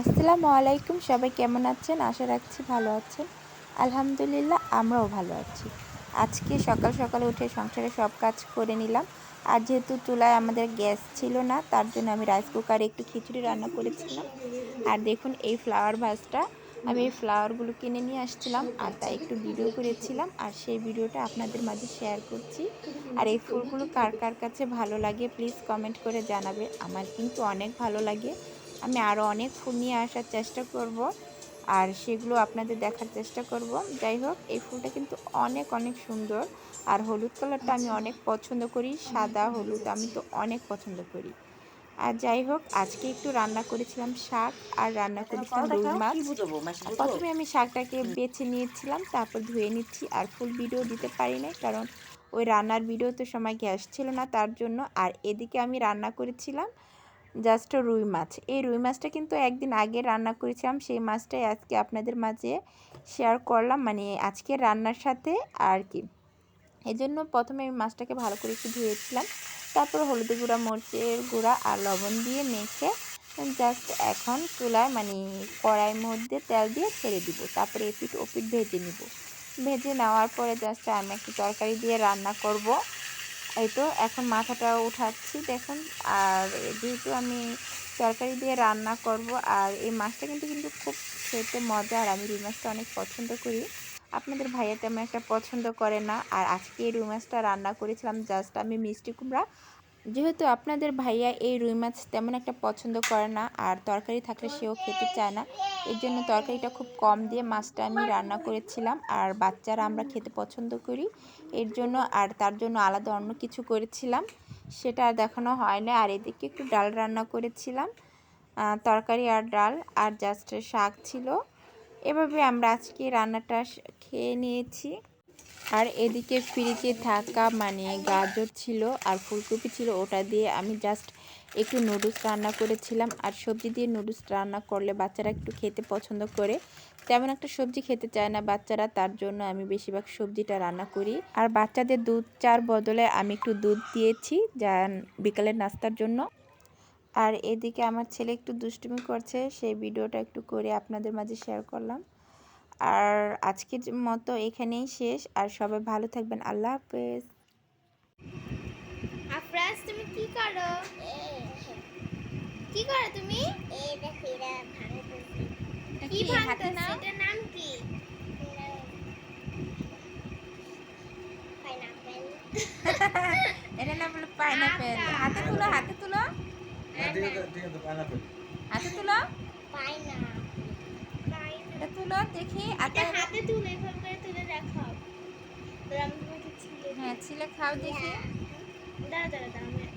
আসসালামু আলাইকুম, সবাই কেমন আছেন? আশা রাখছি ভালো আছেন। আলহামদুলিল্লাহ, আমরাও ভালো আছি। আজকে সকাল সকালে উঠে সংসারে সব কাজ করে নিলাম। আর যেহেতু চুলায় আমাদের গ্যাস ছিল না, তার জন্য আমি রাইস কুকারে একটু খিচুড়ি রান্না করেছিলাম। আর দেখুন, এই ফ্লাওয়ার ভাজটা আমি এই ফ্লাওয়ারগুলো কিনে নিয়ে আসছিলাম, আর তাই একটু ভিডিও করেছিলাম। আর সেই ভিডিওটা আপনাদের মাঝে শেয়ার করছি। আর এই ফুলগুলো কার কার কাছে ভালো লাগে, প্লিজ কমেন্ট করে জানাবে আমার কিন্তু অনেক ভালো লাগে। আমি আরও অনেক ফুল নিয়ে আসার চেষ্টা করব আর সেগুলো আপনাদের দেখার চেষ্টা করব। যাই হোক এই ফুলটা কিন্তু অনেক অনেক সুন্দর। আর হলুদ কালারটা আমি অনেক পছন্দ করি সাদা হলুদ আমি তো অনেক পছন্দ করি। আর যাই হোক আজকে একটু রান্না করেছিলাম শাক আর রান্না করেছিলাম রুই মাছ। প্রথমে আমি শাকটাকে বেছে নিয়েছিলাম তারপর ধুয়ে নিচ্ছি আর ফুল ভিডিও দিতে পারি না কারণ ওই রান্নার ভিডিও তো সময় গ্যাস ছিল না তার জন্য। আর এদিকে আমি রান্না করেছিলাম জাস্ট রুই মাছ। এই রুই মাছটা কিন্তু একদিন আগে রান্না করেছিলাম, সেই মাছটাই আজকে আপনাদের মাঝে শেয়ার করলাম। মানে আজকে রান্নার সাথে আর কি। এই জন্য প্রথমে আমি মাছটাকে ভালো করে একটু ধুয়েছিলাম। তারপর হলুদ গুঁড়া, মরিচের গুঁড়া আর লবণ দিয়ে মেখে জাস্ট এখন চুলায় মানে কড়াইয়ের মধ্যে তেল দিয়ে ছেড়ে দিব। তারপরে এপিট ওপিট ভেজে নিব। ভেজে নেওয়ার পরে জাস্ট আমি একটু তরকারি দিয়ে রান্না করব। এই তো এখন মাথাটা উঠাচ্ছি, দেখুন। আর যেহেতু আমি তরকারি দিয়ে রান্না করব, আর এই মাছটা কিন্তু কিন্তু খুব খেতে মজা, আর আমি রুই মাছটা অনেক পছন্দ করি। আপনাদের ভাইয়া তেমন একটা পছন্দ করে না, আর আজকে এই রুই মাছটা রান্না করেছিলাম, জাস্ট আমি মিষ্টি কুমড়া যেহেতু আপনাদের ভাইয়া এই রুই মাছ তেমন একটা পছন্দ করে না, আর তরকারি থাকলে সেও খেতে চায় না, এর জন্য তরকারিটা খুব কম দিয়ে মাছটা আমি রান্না করেছিলাম, আর বাচ্চারা আমরা খেতে পছন্দ করি, এর জন্য আর তার জন্য আলাদা অন্য কিছু করেছিলাম, সেটা আর দেখানো হয় না আর এদিকে একটু ডাল রান্না করেছিলাম তরকারি আর ডাল, আর জাস্ট শাক ছিল, এভাবে আমরা আজকে রান্নাটা খেয়ে নিয়েছি। আর এদিকে ফ্রিজে থাকা মানে গাজর ছিল আর ফুলকপি ছিল, ওটা দিয়ে আমি জাস্ট একটু নুডলস রান্না করেছিলাম। আর সবজি দিয়ে নুডলস রান্না করলে বাচ্চারা একটু খেতে পছন্দ করে। তেমন একটা সবজি খেতে চায় না বাচ্চারা, তার জন্য আমি বেশিরভাগ সবজিটা রান্না করি। আর বাচ্চাদের দুধ চার বদলে আমি একটু দুধ দিয়েছি যা বিকালের নাস্তার জন্য। আর এদিকে আমার ছেলে একটু দুষ্টুমি করছে, সেই ভিডিওটা একটু করে আপনাদের মাঝে শেয়ার করলাম। আর আজকের মতো এখানেই শেষ। আর সবাই ভালো থাকবেন। আল্লাহ হাফেজ। আফরাজ তুমি কি করো? কি করো তুমি? কি ভাঙতে এটার নাম কি? এটা না বলে পাইনাপেল হাতে তুলো হাতে তুলো। হাতে তুলো। এটা তুলো দেখি এটা হাতে তুলে এভাবে করে তুলে দেখাও হ্যাঁ ছিলে খাও দেখি। দাঁড়া দাঁড়া দাঁড়া